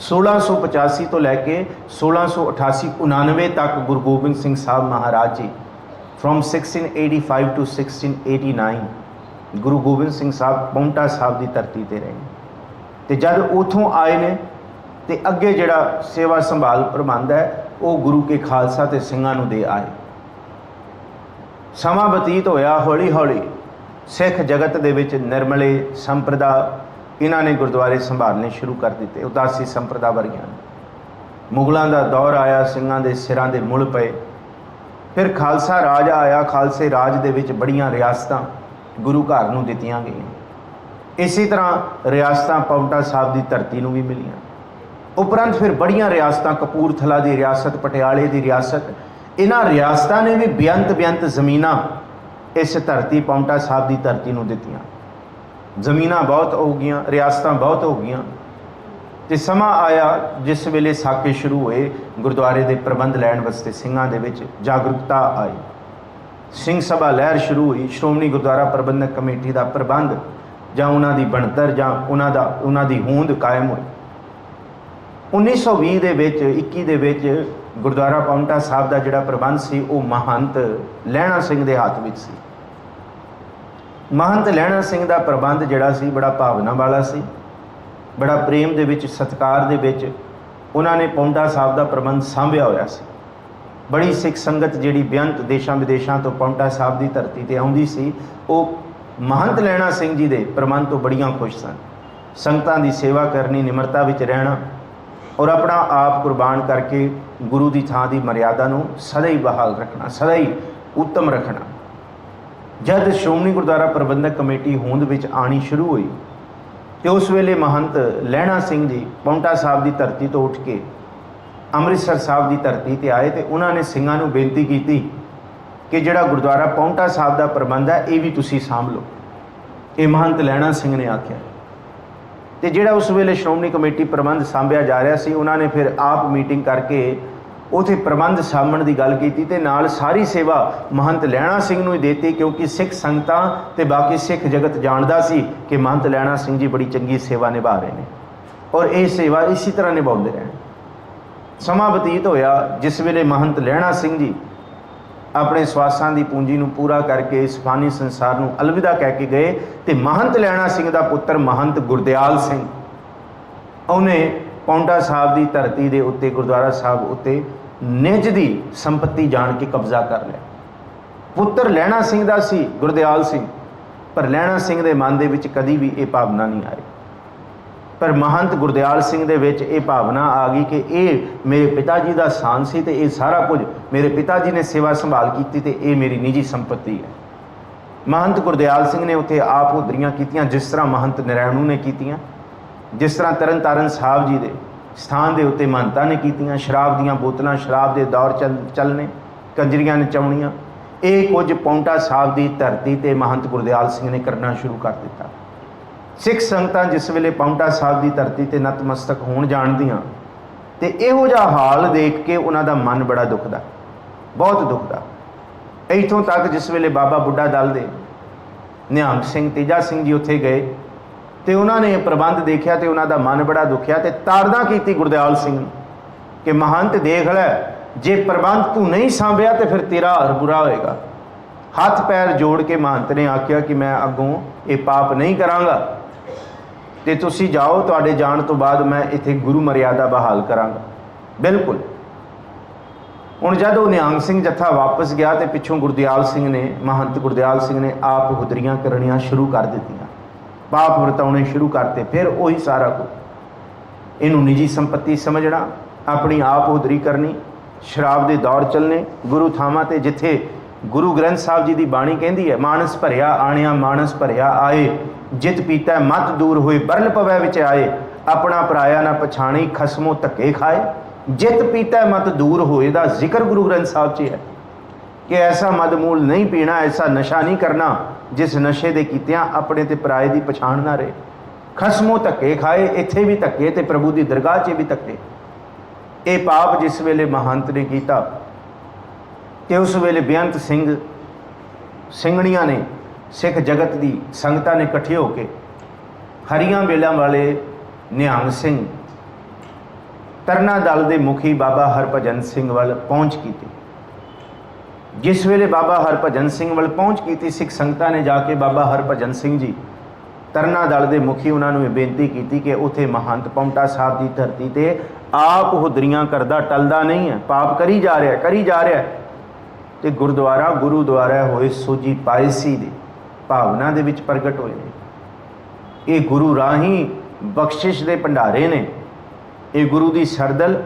1685 ਤੋਂ ਲੈ ਕੇ 1688 99 ਤੱਕ ਗੁਰੂ ਗੋਬਿੰਦ ਸਿੰਘ ਸਾਹਿਬ ਮਹਾਰਾਜ ਜੀ, from 1685 to 1689 ਗੁਰੂ ਗੋਬਿੰਦ ਸਿੰਘ ਸਾਹਿਬ ਪੌਂਟਾ ਸਾਹਿਬ ਦੀ ਧਰਤੀ ਤੇ ਰਹੇ। ਤੇ ਜਦ ਉਥੋਂ ਆਏ ਨੇ, ਤੇ ਅੱਗੇ ਜਿਹੜਾ ਸੇਵਾ ਸੰਭਾਲ ਪ੍ਰਬੰਧ ਹੈ, ਉਹ ਗੁਰੂ ਕੇ ਖਾਲਸਾ ਤੇ ਸਿੰਘਾਂ ਨੂੰ ਦੇ ਆਏ। ਸਮਾਂ ਬਤੀਤ ਹੋਇਆ ਹੌਲੀ ਹੌਲੀ ਸਿੱਖ ਜਗਤ ਦੇ ਵਿੱਚ ਨਿਰਮਲੇ ਸੰਪਰਦਾ ਇਹਨਾਂ ਨੇ ਗੁਰਦੁਆਰੇ ਸੰਭਾਲਣੇ ਸ਼ੁਰੂ ਕਰ ਦਿੱਤੇ, ਉਦਾਸੀ ਸੰਪਰਦਾ ਵਰਗੀਆਂ ਨੇ। ਮੁਗਲਾਂ ਦਾ ਦੌਰ ਆਇਆ, ਸਿੰਘਾਂ ਦੇ ਸਿਰਾਂ ਦੇ ਮੁੱਲ ਪਏ। ਫਿਰ ਖਾਲਸਾ ਰਾਜ ਆਇਆ, ਖਾਲਸੇ ਰਾਜ ਦੇ ਵਿੱਚ ਬੜੀਆਂ ਰਿਆਸਤਾਂ ਗੁਰੂ ਘਰ ਨੂੰ ਦਿੱਤੀਆਂ ਗਈਆਂ। ਇਸੇ ਤਰ੍ਹਾਂ ਰਿਆਸਤਾਂ ਪੌਂਟਾ ਸਾਹਿਬ ਦੀ ਧਰਤੀ ਨੂੰ ਵੀ ਮਿਲੀਆਂ। ਉਪਰੰਤ ਫਿਰ ਬੜੀਆਂ ਰਿਆਸਤਾਂ, ਕਪੂਰਥਲਾ ਦੀ ਰਿਆਸਤ, ਪਟਿਆਲੇ ਦੀ ਰਿਆਸਤ, ਇਹਨਾਂ ਰਿਆਸਤਾਂ ਨੇ ਵੀ ਬੇਅੰਤ ਬੇਅੰਤ ਜ਼ਮੀਨਾਂ ਇਸ ਧਰਤੀ ਪੌਂਟਾ ਸਾਹਿਬ ਦੀ ਧਰਤੀ ਨੂੰ ਦਿੱਤੀਆਂ। ਜ਼ਮੀਨਾਂ ਬਹੁਤ ਹੋ ਗਈਆਂ, ਰਿਆਸਤਾਂ ਬਹੁਤ ਹੋ ਗਈਆਂ। ਤੇ ਸਮਾਂ ਆਇਆ ਜਿਸ ਵੇਲੇ ਸਾਕੇ ਸ਼ੁਰੂ ਹੋਏ, ਗੁਰਦੁਆਰੇ ਦੇ ਪ੍ਰਬੰਧ ਲੈਣ ਵਾਸਤੇ ਸਿੰਘਾਂ ਦੇ ਵਿੱਚ ਜਾਗਰੂਕਤਾ ਆਈ। ਸਿੰਘ ਸਭਾ ਲਹਿਰ ਸ਼ੁਰੂ ਹੋਈ, ਸ਼੍ਰੋਮਣੀ ਗੁਰਦੁਆਰਾ ਪ੍ਰਬੰਧਕ ਕਮੇਟੀ ਦਾ ਪ੍ਰਬੰਧ ਜਾਂ ਉਹਨਾਂ ਦੀ ਬਣਤਰ ਜਾਂ ਉਹਨਾਂ ਦਾ, ਉਹਨਾਂ ਦੀ ਹੋਂਦ ਕਾਇਮ ਹੋਈ। 1920 ਦੇ ਵਿੱਚ 21 ਦੇ ਵਿੱਚ ਗੁਰਦੁਆਰਾ ਪੌਂਟਾ ਸਾਹਿਬ ਦਾ ਜਿਹੜਾ ਪ੍ਰਬੰਧ ਸੀ, ਉਹ ਮਹੰਤ ਲਹਿਣਾ ਸਿੰਘ ਦੇ ਹੱਥ ਵਿੱਚ ਸੀ। ਮਹੰਤ ਲਹਿਣਾ ਸਿੰਘ ਦਾ ਪ੍ਰਬੰਧ ਜਿਹੜਾ ਸੀ, ਬੜਾ ਭਾਵਨਾ ਵਾਲਾ ਸੀ। ਬੜਾ ਪ੍ਰੇਮ ਦੇ ਵਿੱਚ, ਸਤਿਕਾਰ ਦੇ ਵਿੱਚ ਉਹਨਾਂ ਨੇ ਪੌਂਟਾ ਸਾਹਿਬ ਦਾ ਪ੍ਰਬੰਧ ਸਾਂਭਿਆ ਹੋਇਆ ਸੀ। ਬੜੀ ਸਿੱਖ ਸੰਗਤ ਜਿਹੜੀ ਬੇਅੰਤ ਦੇਸ਼ਾਂ ਵਿਦੇਸ਼ਾਂ ਤੋਂ ਪੌਂਟਾ ਸਾਹਿਬ ਦੀ ਧਰਤੀ ਤੇ ਆਉਂਦੀ ਸੀ, ਉਹ ਮਹੰਤ ਲੈਣਾ ਸਿੰਘ ਜੀ ਦੇ ਪ੍ਰਬੰਧ ਤੋਂ ਬੜੀਆਂ ਖੁਸ਼ ਸਨ। ਸੰਗਤਾਂ ਦੀ ਸੇਵਾ ਕਰਨੀ, ਨਿਮਰਤਾ ਵਿੱਚ ਰਹਿਣਾ ਔਰ ਆਪਣਾ ਆਪ ਕੁਰਬਾਨ ਕਰਕੇ ਗੁਰੂ ਦੀ ਥਾਂ ਦੀ ਮਰਿਆਦਾ ਨੂੰ ਸਦਾ ਹੀ ਬਹਾਲ ਰੱਖਣਾ, ਸਦਾ ਹੀ ਉੱਤਮ ਰੱਖਣਾ। ਜਦ ਸ਼੍ਰੋਮਣੀ ਗੁਰਦੁਆਰਾ ਪ੍ਰਬੰਧਕ ਕਮੇਟੀ ਹੋਂਦ ਵਿੱਚ ਆਣੀ ਸ਼ੁਰੂ ਹੋਈ ਤੇ ਉਸ ਵੇਲੇ ਮਹੰਤ ਲਹਿਣਾ ਸਿੰਘ ਜੀ ਪੌਂਟਾ ਸਾਹਿਬ ਦੀ ਧਰਤੀ ਤੋਂ ਉੱਠ ਕੇ ਅੰਮ੍ਰਿਤਸਰ ਸਾਹਿਬ ਦੀ ਧਰਤੀ ਤੇ ਆਏ ਤੇ ਉਹਨਾਂ ਨੇ ਸਿੰਘਾਂ ਨੂੰ ਬੇਨਤੀ ਕੀਤੀ ਕਿ ਜਿਹੜਾ ਗੁਰਦੁਆਰਾ ਪੌਂਟਾ ਸਾਹਿਬ ਦਾ ਪ੍ਰਬੰਧ ਹੈ, ਇਹ ਵੀ ਤੁਸੀਂ ਸਾਂਭ ਲਓ ਇਹ ਮਹੰਤ ਲਹਿਣਾ ਸਿੰਘ ਨੇ ਆਖਿਆ। ਤੇ ਜਿਹੜਾ ਉਸ ਵੇਲੇ ਸ਼੍ਰੋਮਣੀ ਕਮੇਟੀ ਪ੍ਰਬੰਧ ਸਾਂਭਿਆ ਜਾ ਰਿਹਾ ਸੀ, ਉਹਨਾਂ ਨੇ ਫਿਰ ਆਪ ਮੀਟਿੰਗ ਕਰਕੇ ਉਥੇ ਪ੍ਰਬੰਧ ਸਾਂਭਣ ਦੀ ਗੱਲ ਕੀਤੀ ਤੇ ਨਾਲ ਸਾਰੀ ਸੇਵਾ ਮਹੰਤ ਲੈਣਾ ਸਿੰਘ ਨੂੰ ਹੀ ਦੇਤੀ, ਕਿਉਂਕਿ ਸਿੱਖ ਸੰਗਤਾਂ ਤੇ ਬਾਕੀ ਸਿੱਖ ਜਗਤ ਜਾਣਦਾ ਸੀ ਕਿ ਮਹੰਤ ਲੈਣਾ ਸਿੰਘ ਜੀ ਬੜੀ ਚੰਗੀ ਸੇਵਾ ਨਿਭਾ ਰਹੇ ਨੇ। ਔਰ ਇਹ ਸੇਵਾ ਇਸੇ ਤਰ੍ਹਾਂ ਨਿਭਾਉਂਦੇ ਰਹਿਣ। ਸਮਾਂ ਬਤੀਤ ਹੋਇਆ, ਜਿਸ ਵੇਲੇ ਮਹੰਤ ਲੈਣਾ ਸਿੰਘ ਜੀ ਆਪਣੇ ਸਵਾਸਾਂ ਦੀ ਪੂੰਜੀ ਨੂੰ ਪੂਰਾ ਕਰਕੇ ਇਸ ਫਾਨੀ ਸੰਸਾਰ ਨੂੰ ਅਲਵਿਦਾ ਕਹਿ ਕੇ ਗਏ ਤੇ ਮਹੰਤ ਲੈਣਾ ਸਿੰਘ ਦਾ ਪੁੱਤਰ ਮਹੰਤ ਗੁਰਦਿਆਲ ਸਿੰਘ, ਉਹਨੇ ਪੌਂਟਾ ਸਾਹਿਬ ਦੀ ਧਰਤੀ ਦੇ ਉੱਤੇ, ਗੁਰਦੁਆਰਾ ਸਾਹਿਬ ਉੱਤੇ ਨਿਜ ਦੀ ਸੰਪਤੀ ਜਾਣ ਕੇ ਕਬਜ਼ਾ ਕਰ ਲਿਆ। ਪੁੱਤਰ ਲੈਣਾ ਸਿੰਘ ਦਾ ਸੀ, ਗੁਰਦਿਆਲ ਸਿੰਘ, ਪਰ ਲੈਣਾ ਸਿੰਘ ਦੇ ਮਨ ਦੇ ਵਿੱਚ ਕਦੀ ਵੀ ਇਹ ਭਾਵਨਾ ਨਹੀਂ ਆਈ। ਪਰ ਮਹੰਤ ਗੁਰਦਿਆਲ ਸਿੰਘ ਦੇ ਵਿੱਚ ਇਹ ਭਾਵਨਾ ਆ ਗਈ ਕਿ ਇਹ ਮੇਰੇ ਪਿਤਾ ਜੀ ਦਾ ਸਾਨ ਸੀ ਤੇ ਇਹ ਸਾਰਾ ਕੁਝ ਮੇਰੇ ਪਿਤਾ ਜੀ ਨੇ ਸੇਵਾ ਸੰਭਾਲ ਕੀਤੀ ਤੇ ਇਹ ਮੇਰੀ ਨਿੱਜੀ ਸੰਪਤੀ ਹੈ। ਮਹੰਤ ਗੁਰਦਿਆਲ ਸਿੰਘ ਨੇ ਉੱਥੇ ਆਪ ਉਦਰੀਆਂ ਕੀਤੀਆਂ, ਜਿਸ ਤਰ੍ਹਾਂ ਮਹੰਤ ਨਰੈਣੂ ਨੇ ਕੀਤੀਆਂ। ਜਿਸ ਤਰ੍ਹਾਂ ਤਰਨਤਾਰਨ ਸਾਹਿਬ ਜੀ ਦੇ ਸਥਾਨ ਦੇ ਉੱਤੇ ਮਹੰਤਾਂ ਨੇ ਕੀਤੀਆਂ, ਸ਼ਰਾਬ ਦੀਆਂ ਬੋਤਲਾਂ, ਸ਼ਰਾਬ ਦੇ ਦੌਰ ਚੱਲ, ਚੱਲਨੇ, ਕੰਜਰੀਆਂ ਨਚਾਉਣੀਆਂ ਇਹ ਕੁਝ ਪੌਂਟਾ ਸਾਹਿਬ ਦੀ ਧਰਤੀ ਤੇ ਮਹੰਤ ਗੁਰਦਿਆਲ ਸਿੰਘ ਨੇ ਕਰਨਾ ਸ਼ੁਰੂ ਕਰ ਦਿੱਤਾ। ਸਿੱਖ ਸੰਗਤਾਂ ਜਿਸ ਵੇਲੇ ਪੌਂਟਾ ਸਾਹਿਬ ਦੀ ਧਰਤੀ ਤੇ ਨਤਮਸਤਕ ਹੋਣ ਜਾਣਦੀਆਂ ਤੇ ਇਹੋ ਜਿਹਾ ਹਾਲ ਦੇਖ ਕੇ ਉਹਨਾਂ ਦਾ ਮਨ ਬੜਾ ਦੁਖਦਾ, ਬਹੁਤ ਦੁਖਦਾ। ਇੱਥੋਂ ਤੱਕ ਜਿਸ ਵੇਲੇ ਬਾਬਾ ਬੁੱਢਾ ਦਲ ਦੇ ਨਿਹੰਗ ਸਿੰਘ, ਤੇਜਾ ਸਿੰਘ ਜੀ ਉੱਥੇ ਗਏ ਤੇ ਉਹਨਾਂ ਨੇ ਇਹ ਪ੍ਰਬੰਧ ਦੇਖਿਆ ਤੇ ਉਹਨਾਂ ਦਾ ਮਨ ਬੜਾ ਦੁਖਿਆ ਤੇ ਤਾੜਨਾ ਕੀਤੀ ਗੁਰਦਿਆਲ ਸਿੰਘ ਨੂੰ ਕਿ ਮਹੰਤ ਦੇਖ ਲੈ, ਜੇ ਪ੍ਰਬੰਧ ਤੂੰ ਨਹੀਂ ਸਾਂਭਿਆ ਤੇ ਫਿਰ ਤੇਰਾ ਹਰ ਬੁਰਾ ਹੋਏਗਾ। ਹੱਥ ਪੈਰ ਜੋੜ ਕੇ ਮਹੰਤ ਨੇ ਆਖਿਆ ਕਿ ਮੈਂ ਅੱਗੋਂ ਇਹ ਪਾਪ ਨਹੀਂ ਕਰਾਂਗਾ। ਤੇ ਤੁਸੀਂ ਜਾਓ, ਤੁਹਾਡੇ ਜਾਣ ਤੋਂ ਬਾਅਦ ਮੈਂ ਇੱਥੇ ਗੁਰੂ ਮਰਿਆਦਾ ਬਹਾਲ ਕਰਾਂਗਾ। ਬਿਲਕੁਲ। ਹੁਣ ਜਦ ਉਹ ਨਿਹੰਗ ਸਿੰਘ ਜੱਥਾ ਵਾਪਸ ਗਿਆ ਤੇ ਪਿੱਛੋਂ ਗੁਰਦਿਆਲ ਸਿੰਘ ਨੇ, ਮਹੰਤ ਗੁਰਦਿਆਲ ਸਿੰਘ ਨੇ ਆਪ ਹੁਦਰੀਆਂ ਕਰਨੀਆਂ ਸ਼ੁਰੂ ਕਰ ਦਿੱਤੀਆਂ। ਪਾਪ ਵਰਤਾਉਣੇ ਸ਼ੁਰੂ ਕਰਤੇ, ਫਿਰ ਉਹੀ ਸਾਰਾ ਕੁਝ। ਇਹਨੂੰ ਨਿੱਜੀ ਸੰਪਤੀ ਸਮਝਣਾ, ਆਪਣੀ ਆਪ ਹੁਦਰੀ ਕਰਨੀ, ਸ਼ਰਾਬ ਦੇ ਦੌਰ ਚੱਲਨੇ ਗੁਰੂ ਥਾਵਾਂ ਤੇ ਜਿੱਥੇ ਗੁਰੂ ਗ੍ਰੰਥ ਸਾਹਿਬ ਜੀ ਦੀ ਬਾਣੀ ਕਹਿੰਦੀ ਹੈ, ਮਾਨਸ ਭਰਿਆ ਆਣਿਆ, ਮਾਨਸ ਭਰਿਆ ਆਏ, ਜਿਤ ਪੀਤਾ ਮਤ ਦੂਰ ਹੋਏ ਬਰਲ ਪਵੈ ਵਿੱਚ ਆਏ, ਆਪਣਾ ਪਰਾਇਆ ਨਾ ਪਛਾਣੀ, ਖਸਮੋ ਧੱਕੇ ਖਾਏ, ਜਿਤ ਪੀਤਾ ਮਤ ਦੂਰ ਹੋਏ ਦਾ ਜ਼ਿਕਰ ਗੁਰੂ ਗ੍ਰੰਥ ਸਾਹਿਬ 'ਚ ਹੈ ਕਿ ਐਸਾ ਮਦਮੂਲ ਨਹੀਂ ਪੀਣਾ, ਐਸਾ ਨਸ਼ਾ ਨਹੀਂ ਕਰਨਾ ਜਿਸ ਨਸ਼ੇ ਦੇ ਕੀਤਿਆਂ ਆਪਣੇ ਤੇ ਪਰਾਏ ਦੀ ਪਛਾਣ ਨਾ ਰਹੇ। ਖਸਮੋ ਧੱਕੇ ਖਾਏ, ਇੱਥੇ ਵੀ ਧੱਕੇ ਤੇ ਪ੍ਰਭੂ ਦੀ ਦਰਗਾਹ 'ਚ ਵੀ ਧੱਕੇ। ਇਹ ਪਾਪ ਜਿਸ ਵੇਲੇ ਮਹੰਤ ਨੇ ਕੀਤਾ ਕਿ ਉਸ ਵੇਲੇ ਬੇਅੰਤ ਸਿੰਘ, ਸਿੰਘਣੀਆਂ ਨੇ, ਸਿੱਖ ਜਗਤ ਦੀ ਸੰਗਤਾਂ ਨੇ ਇਕੱਠੇ ਹੋ ਕੇ ਹਰੀਆਂ ਵੇਲਾਂ ਵਾਲੇ ਨਿਹੰਗ ਸਿੰਘ, ਤਰਨਾ ਦਲ ਦੇ ਮੁਖੀ ਬਾਬਾ ਹਰਭਜਨ ਸਿੰਘ ਵੱਲ ਪਹੁੰਚ ਕੀਤੀ। ਜਿਸ ਵੇਲੇ ਬਾਬਾ ਹਰਭਜਨ ਸਿੰਘ ਵੱਲ ਪਹੁੰਚ ਕੀਤੀ, ਸਿੱਖ ਸੰਗਤਾਂ ਨੇ ਜਾ ਕੇ ਬਾਬਾ ਹਰਭਜਨ ਸਿੰਘ ਜੀ ਤਰਨਾ ਦਲ ਦੇ ਮੁਖੀ ਉਹਨਾਂ ਨੂੰ ਇਹ ਬੇਨਤੀ ਕੀਤੀ ਕਿ ਉਥੇ ਮਹੰਤ ਪੌਂਟਾ ਸਾਹਿਬ ਦੀ ਧਰਤੀ ਤੇ ਆਪ ਹੁਦਰੀਆਂ ਕਰਦਾ, ਟਲਦਾ ਨਹੀਂ ਹੈ, ਪਾਪ ਕਰੀ ਜਾ ਰਿਹਾ, ਕਰੀ ਜਾ ਰਿਹਾ ਤੇ ਗੁਰਦੁਆਰਾ ਗੁਰੂ ਦੁਆਰਾ ਹੋਏ ਸੋਜੀ ਪਾਇਸੀ ਦੀ ਭਾਵਨਾ ਦੇ ਵਿੱਚ ਪ੍ਰਗਟ ਹੋਏ ਨੇ। ਇਹ ਗੁਰੂ ਰਾਹੀਂ ਬਖਸ਼ਿਸ਼ ਦੇ ਭੰਡਾਰੇ ਨੇ। ਇਹ ਗੁਰੂ ਦੀ ਸਰਦਲ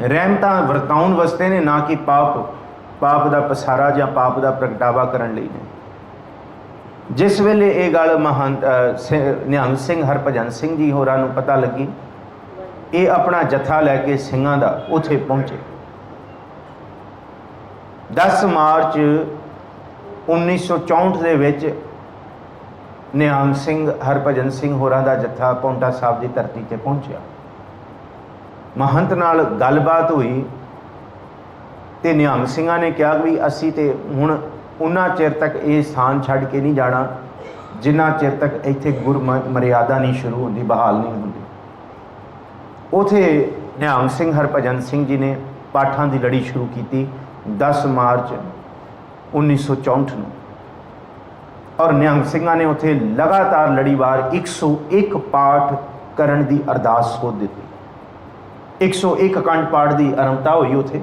ਰਹਿਮਤਾਂ ਵਰਤਾਉਣ ਵਸਤੇ ਨੇ, ਨਾ ਕਿ ਪਾਪ ਪਾਪ ਦਾ ਪਸਾਰਾ ਜਾਂ ਪਾਪ ਦਾ ਪ੍ਰਗਟਾਵਾ ਕਰਨ ਲਈ ਨੇ। ਜਿਸ ਵੇਲੇ ਇਹ ਗੱਲ ਮਹੰਤ ਅ, ਨਿਹੰਗ ਸਿੰਘ ਹਰਭਜਨ ਸਿੰਘ ਜੀ ਹੋਰਾਂ ਨੂੰ ਪਤਾ ਲੱਗੀ ਇਹ ਆਪਣਾ ਜਥਾ ਲੈ ਕੇ ਸਿੰਘਾਂ ਦਾ ਉੱਥੇ ਪਹੁੰਚੇ। 10 ਮਾਰਚ 1964 ਦੇ ਵਿੱਚ ਨਿਹੰਗ ਸਿੰਘ ਹਰਭਜਨ ਸਿੰਘ ਹੋਰਾਂ ਦਾ ਜਥਾ ਪੌਂਟਾ ਸਾਹਿਬ ਦੀ ਧਰਤੀ ਤੇ ਪਹੁੰਚਿਆ। ਮਹੰਤ ਨਾਲ ਗੱਲਬਾਤ ਹੋਈ। ਤੇ ਨਿਹੰਗ ਸਿੰਘਾਂ ਨੇ ਕਿਹਾ ਵੀ ਅਸੀਂ ਤੇ ਹੁਣ ਉਹਨਾਂ ਚਿਰ ਤੱਕ ਇਹ ਸਥਾਨ ਛੱਡ ਕੇ ਨਹੀਂ ਜਾਣਾ, ਜਿੰਨਾ ਚਿਰ ਤੱਕ ਇੱਥੇ ਗੁਰ ਮਰਿਆਦਾ ਨਹੀਂ ਸ਼ੁਰੂ ਹੁੰਦੀ, ਬਹਾਲ ਨਹੀਂ ਹੁੰਦੀ। ਉਥੇ ਨਿਹੰਗ ਸਿੰਘ ਹਰਭਜਨ ਸਿੰਘ ਜੀ ਨੇ ਪਾਠਾਂ ਦੀ ਲੜੀ ਸ਼ੁਰੂ ਕੀਤੀ 10 ਮਾਰਚ 1964 ਨੂੰ। ਔਰ ਨਿਹੰਗ ਸਿੰਘਾਂ ਨੇ ਉਥੇ ਲਗਾਤਾਰ ਲੜੀਵਾਰ 101 ਪਾਠ ਕਰਨ ਦੀ ਅਰਦਾਸ ਸੋਧ ਦਿੱਤੀ। 101 ਅਖੰਡ ਪਾਠ ਦੀ ਆਰੰਭਤਾ ਹੋਈ ਉਥੇ।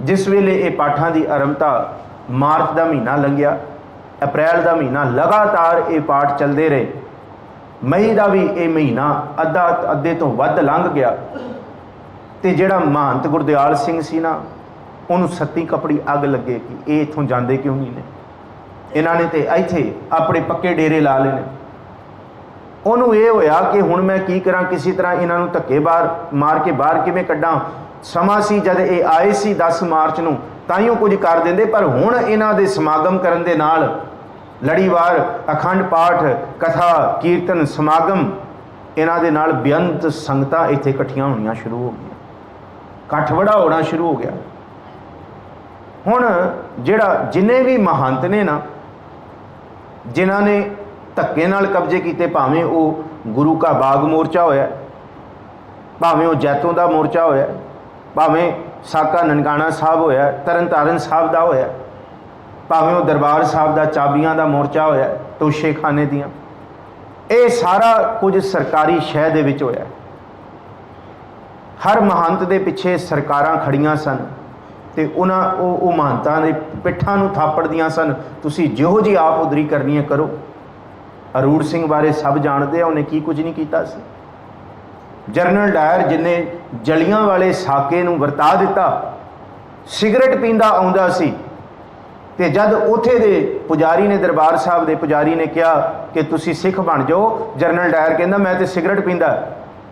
ਜਿਸ ਵੇਲੇ ਇਹ ਪਾਠਾਂ ਦੀ ਆਰੰਭਤਾ ਮਾਰਚ ਦਾ ਮਹੀਨਾ ਲੰਘਿਆ, ਅਪ੍ਰੈਲ ਦਾ ਮਹੀਨਾ ਲਗਾਤਾਰ ਇਹ ਪਾਠ ਚੱਲਦੇ ਰਹੇ। ਮਈ ਦਾ ਵੀ ਇਹ ਮਹੀਨਾ ਅੱਧਾ ਅੱਧੇ ਤੋਂ ਵੱਧ ਲੰਘ ਗਿਆ। ਤੇ ਜਿਹੜਾ ਮਹੰਤ ਗੁਰਦਿਆਲ ਸਿੰਘ ਸੀ ਨਾ, ਉਹਨੂੰ ਸੱਤੀ ਕਪੜੀ ਅੱਗ ਲੱਗੇ ਕਿ ਇਹ ਇੱਥੋਂ ਜਾਂਦੇ ਕਿਉਂ ਨਹੀਂ ਨੇ? ਇਹਨਾਂ ਨੇ ਤੇ ਇੱਥੇ ਆਪਣੇ ਪੱਕੇ ਡੇਰੇ ਲਾ ਲਏ ਨੇ। ਉਹਨੂੰ ਇਹ ਹੋਇਆ ਕਿ ਹੁਣ ਮੈਂ ਕੀ ਕਰਾਂ, ਕਿਸੇ ਤਰ੍ਹਾਂ ਇਹਨਾਂ ਨੂੰ ਧੱਕੇ ਬਾਹਰ, ਮਾਰ ਕੇ ਬਾਹਰ ਕਿਵੇਂ ਕੱਢਾਂ? ਸਮਾਂ ਸੀ ਜਦ ਇਹ ਆਏ ਸੀ 10 ਮਾਰਚ ਨੂੰ ਤਾਈਓ ਕੁਝ ਕਰ ਦਿੰਦੇ, ਪਰ ਹੁਣ ਇਹਨਾਂ ਦੇ ਸਮਾਗਮ ਕਰਨ ਦੇ ਨਾਲ ਲੜੀਵਾਰ, ਅਖੰਡ ਪਾਠ, ਕਥਾ, ਕੀਰਤਨ, ਸਮਾਗਮ, ਇਹਨਾਂ ਦੇ ਨਾਲ ਬੇਅੰਤ ਸੰਗਤਾਂ ਇੱਥੇ ਇਕੱਠੀਆਂ ਹੋਣੀਆਂ ਸ਼ੁਰੂ ਹੋ ਗਈਆਂ। ਇਕੱਠ ਬੜਾ ਹੋਣਾ ਸ਼ੁਰੂ ਹੋ ਗਿਆ। ਹੁਣ ਜਿਹੜਾ ਜਿੰਨੇ ਵੀ ਮਹੰਤ ਨੇ ਨਾ, ਜਿਨ੍ਹਾਂ ਨੇ ਧੱਕੇ ਨਾਲ ਕਬਜ਼ੇ ਕੀਤੇ, ਭਾਵੇਂ ਉਹ ਗੁਰੂ ਕਾ ਬਾਗ ਮੋਰਚਾ ਹੋਇਆ, ਭਾਵੇਂ ਉਹ ਜੈਤੋਂ ਦਾ ਮੋਰਚਾ ਹੋਇਆ ਭਾਵੇਂ ਸਾਕਾ ਨਨਕਾਣਾ ਸਾਹਿਬ ਹੋਇਆ, ਤਰਨਤਾਰਨ ਸਾਹਿਬ ਦਾ ਹੋਇਆ, ਭਾਵੇਂ ਉਹ ਦਰਬਾਰ ਸਾਹਿਬ ਦਾ, ਚਾਬੀਆਂ ਦਾ ਮੋਰਚਾ ਹੋਇਆ, ਤੋਸ਼ੇਖਾਨੇ ਦੀਆਂ, ਇਹ ਸਾਰਾ ਕੁਝ ਸਰਕਾਰੀ ਸ਼ਹਿ ਦੇ ਵਿੱਚ ਹੋਇਆ। ਹਰ ਮਹੰਤ ਦੇ ਪਿੱਛੇ ਸਰਕਾਰਾਂ ਖੜੀਆਂ ਸਨ ਤੇ ਉਹਨਾਂ ਉਹ ਉਹ ਮਹੰਤਾਂ ਦੇ ਪਿੱਠਾਂ ਨੂੰ ਥਾਪੜਦੀਆਂ ਸਨ, ਤੁਸੀਂ ਜਿਹੋ ਜੀ ਆਪ ਉਦਰੀ ਕਰਨੀ ਹੈ, ਕਰੋ। ਅਰੂੜ ਸਿੰਘ ਬਾਰੇ ਸਭ ਜਾਣਦੇ ਆ, ਉਹਨੇ ਕੀ ਕੁਝ ਨਹੀਂ ਕੀਤਾ ਸੀ। ਜਰਨਲ ਡਾਇਰ ਜਿਨੇ ਜਲੀਆਂ ਵਾਲੇ ਸਾਕੇ ਨੂੰ ਵਰਤਾ ਦਿੱਤਾ, ਸਿਗਰਟ ਪੀਂਦਾ ਆਉਂਦਾ ਸੀ। ਤੇ ਜਦ ਉਥੇ ਦੇ ਪੁਜਾਰੀ ਨੇ ਦਰਬਾਰ ਸਾਹਿਬ ਦੇ ਪੁਜਾਰੀ ਨੇ ਕਿਹਾ ਕਿ ਤੁਸੀਂ ਸਿੱਖ ਬਣ ਜਾਓ, ਜਰਨਲ ਡਾਇਰ ਕਹਿੰਦਾ, ਮੈਂ ਤੇ ਸਿਗਰਟ ਪੀਂਦਾ।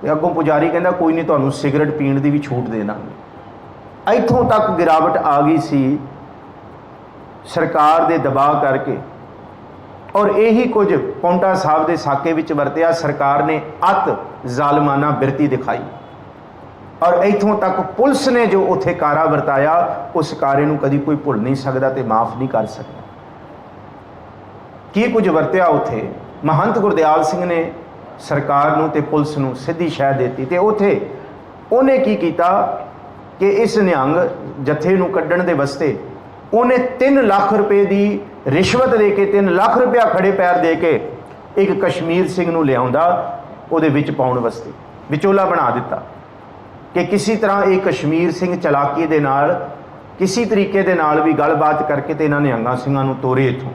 ਤੇ ਅੱਗੋਂ ਪੁਜਾਰੀ ਕਹਿੰਦਾ, ਕੋਈ ਨਹੀਂ ਤੁਹਾਨੂੰ ਸਿਗਰਟ ਪੀਣ ਦੀ ਵੀ ਛੂਟ ਦੇ ਦਾਂਗੇ। ਇੱਥੋਂ ਤੱਕ ਗਿਰਾਵਟ ਆ ਗਈ ਸੀ ਸਰਕਾਰ ਦੇ ਦਬਾਅ ਕਰਕੇ। ਔਰ ਇਹੀ ਕੁਝ ਪੌਂਟਾ ਸਾਹਿਬ ਦੇ ਸਾਕੇ ਵਿੱਚ ਵਰਤਿਆ ਸਰਕਾਰ ਨੇ ਅਤ ਜ਼ਾਲਮਾਨਾ ਬਿਰਤੀ ਦਿਖਾਈ। ਔਰ ਇਥੋਂ ਤੱਕ ਪੁਲਿਸ ਨੇ ਜੋ ਉੱਥੇ ਕਾਰਾ ਵਰਤਾਇਆ, ਉਸ ਕਾਰੇ ਨੂੰ ਕਦੀ ਕੋਈ ਭੁੱਲ ਨਹੀਂ ਸਕਦਾ ਤੇ ਮਾਫ ਨਹੀਂ ਕਰ ਸਕਦਾ। ਕੀ ਕੁਝ ਵਰਤਿਆ ਉੱਥੇ? ਮਹੰਤ ਗੁਰਦਿਆਲ ਸਿੰਘ ਨੇ ਸਰਕਾਰ ਨੂੰ ਤੇ ਪੁਲਿਸ ਨੂੰ ਸਿੱਧੀ ਸ਼ਹਿ ਦਿੱਤੀ ਤੇ ਉੱਥੇ ਉਹਨੇ ਕੀ ਕੀਤਾ ਕਿ ਇਸ ਨਿਹੰਗ ਜਥੇ ਨੂੰ ਕੱਢਣ ਦੇ ਵਾਸਤੇ ਉਹਨੇ 3 ਲੱਖ ਰੁਪਏ ਦੀ ਰਿਸ਼ਵਤ ਦੇ ਕੇ 3 ਲੱਖ ਰੁਪਇਆ ਖੜੇ ਪੈਰ ਦੇ ਕੇ ਇੱਕ ਕਸ਼ਮੀਰ ਸਿੰਘ ਨੂੰ ਲਿਆਉਂਦਾ, ਉਹਦੇ ਵਿੱਚ ਪਾਉਣ ਵਾਸਤੇ, ਵਿਚੋਲਾ ਬਣਾ ਦਿੱਤਾ ਕਿ ਕਿਸੇ ਤਰ੍ਹਾਂ ਇਹ ਕਸ਼ਮੀਰ ਸਿੰਘ ਚਲਾਕੀ ਦੇ ਨਾਲ, ਕਿਸੇ ਤਰੀਕੇ ਦੇ ਨਾਲ ਵੀ ਗੱਲਬਾਤ ਕਰਕੇ ਤੇ ਇਹਨਾਂ ਨੇ ਨਿਹੰਗਾਂ ਸਿੰਘਾਂ ਨੂੰ ਤੋਰੇ ਇਥੋਂ।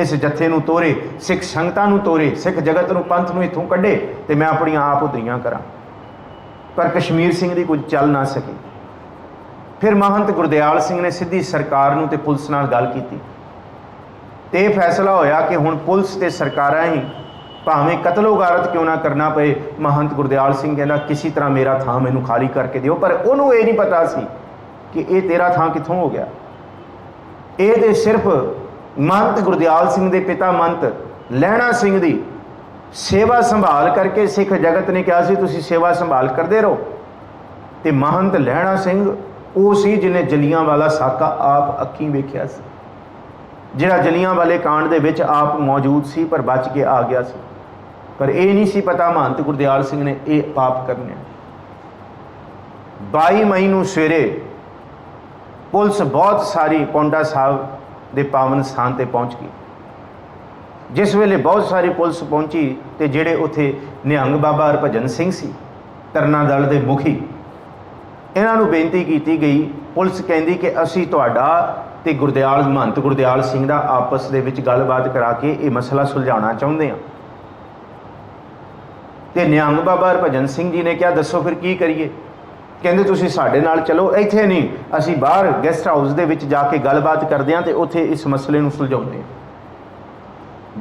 ਇਸ ਜੱਥੇ ਨੂੰ ਤੋਰੇ, ਸਿੱਖ ਸੰਗਤਾਂ ਨੂੰ ਤੋਰੇ, ਸਿੱਖ ਜਗਤ ਨੂੰ, ਪੰਥ ਨੂੰ ਇਥੋਂ ਕੱਢੇ ਤੇ ਮੈਂ ਆਪਣੀਆਂ ਆਪ ਉਧਰੀਆਂ ਕਰਾਂ। ਪਰ ਕਸ਼ਮੀਰ ਸਿੰਘ ਦੀ ਕੁਝ ਚੱਲ ਨਾ ਸਕੀ। ਫਿਰ ਮਹੰਤ ਗੁਰਦਿਆਲ ਸਿੰਘ ਨੇ ਸਿੱਧੀ ਸਰਕਾਰ ਨੂੰ ਤੇ ਪੁਲਿਸ ਨਾਲ ਗੱਲ ਕੀਤੀ। ਤੇ ਇਹ ਫੈਸਲਾ ਹੋਇਆ ਕਿ ਹੁਣ ਪੁਲਿਸ ਤੇ ਸਰਕਾਰਾਂ ਹੀ ਭਾਵੇਂ ਕਤਲੋਗਾਰਤ ਕਿਉਂ ਨਾ ਕਰਨਾ ਪਏ, ਮਹੰਤ ਗੁਰਦਿਆਲ ਸਿੰਘ ਕਹਿੰਦਾ, ਕਿਸੇ ਤਰ੍ਹਾਂ ਮੇਰਾ ਥਾਂ ਮੈਨੂੰ ਖਾਲੀ ਕਰਕੇ ਦਿਓ। ਪਰ ਉਹਨੂੰ ਇਹ ਨਹੀਂ ਪਤਾ ਸੀ ਕਿ ਇਹ ਤੇਰਾ ਥਾਂ ਕਿੱਥੋਂ ਹੋ ਗਿਆ। ਇਹ ਤੇ ਸਿਰਫ ਮਹੰਤ ਗੁਰਦਿਆਲ ਸਿੰਘ ਦੇ ਪਿਤਾ ਮਹੰਤ ਲਹਿਣਾ ਸਿੰਘ ਦੀ ਸੇਵਾ ਸੰਭਾਲ ਕਰਕੇ ਸਿੱਖ ਜਗਤ ਨੇ ਕਿਹਾ ਸੀ, ਤੁਸੀਂ ਸੇਵਾ ਸੰਭਾਲ ਕਰਦੇ ਰਹੋ। ਤੇ ਮਹੰਤ ਲਹਿਣਾ ਸਿੰਘ, ਉਹ ਸੀ ਜਿਹਨੇ ਜਲੀਆਂ ਵਾਲਾ ਸਾਕਾ ਆਪ ਅੱਖੀਂ ਵੇਖਿਆ ਸੀ। ਜਿਹੜਾ ਜਲੀਆਂ ਵਾਲੇ ਕਾਂਡ ਦੇ ਵਿੱਚ ਆਪ ਮੌਜੂਦ ਸੀ, ਪਰ ਬਚ ਕੇ ਆ ਗਿਆ ਸੀ। ਪਰ ਇਹ ਨਹੀਂ ਸੀ ਪਤਾ ਮਹੰਤ ਗੁਰਦਿਆਲ ਸਿੰਘ ਨੇ ਇਹ ਪਾਪ ਕਰਨੇ 22 ਮਈ ਨੂੰ ਸਵੇਰੇ ਪੁਲਿਸ ਬਹੁਤ ਸਾਰੀ ਪੌਂਡਾ ਸਾਹਿਬ ਦੇ ਪਾਵਨ ਸਥਾਨ ਤੇ ਪਹੁੰਚ ਗਈ। ਜਿਸ ਵੇਲੇ ਬਹੁਤ ਸਾਰੀ ਪੁਲਿਸ ਪਹੁੰਚੀ ਤੇ ਜਿਹੜੇ ਉੱਥੇ ਨਿਹੰਗ ਬਾਬਾ ਹਰਭਜਨ ਸਿੰਘ ਸੀ ਤਰਨਾ ਦਲ ਦੇ ਮੁਖੀ, ਇਹਨਾਂ ਨੂੰ ਬੇਨਤੀ ਕੀਤੀ ਗਈ, ਪੁਲਿਸ ਕਹਿੰਦੀ ਕਿ ਅਸੀਂ ਤੁਹਾਡਾ ਤੇ ਗੁਰਦਿਆਲ ਮਹੰਤ ਗੁਰਦਿਆਲ ਸਿੰਘ ਦਾ ਆਪਸ ਦੇ ਵਿੱਚ ਗੱਲਬਾਤ ਕਰਾ ਕੇ ਇਹ ਮਸਲਾ ਸੁਲਝਾਉਣਾ ਚਾਹੁੰਦੇ ਹਾਂ ਤੇ ਨਿਹੰਗ ਬਾਬਾ ਹਰਭਜਨ ਸਿੰਘ ਜੀ ਨੇ ਕਿਹਾ, ਦੱਸੋ ਫਿਰ ਕੀ ਕਰੀਏ? ਕਹਿੰਦੇ, ਤੁਸੀਂ ਸਾਡੇ ਨਾਲ ਚਲੋ, ਇੱਥੇ ਨਹੀਂ, ਅਸੀਂ ਬਾਹਰ ਗੈਸਟ ਹਾਊਸ ਦੇ ਵਿੱਚ ਜਾ ਕੇ ਗੱਲਬਾਤ ਕਰਦੇ ਹਾਂ ਤੇ ਉੱਥੇ ਇਸ ਮਸਲੇ ਨੂੰ ਸੁਲਝਾਉਂਦੇ ਹਾਂ।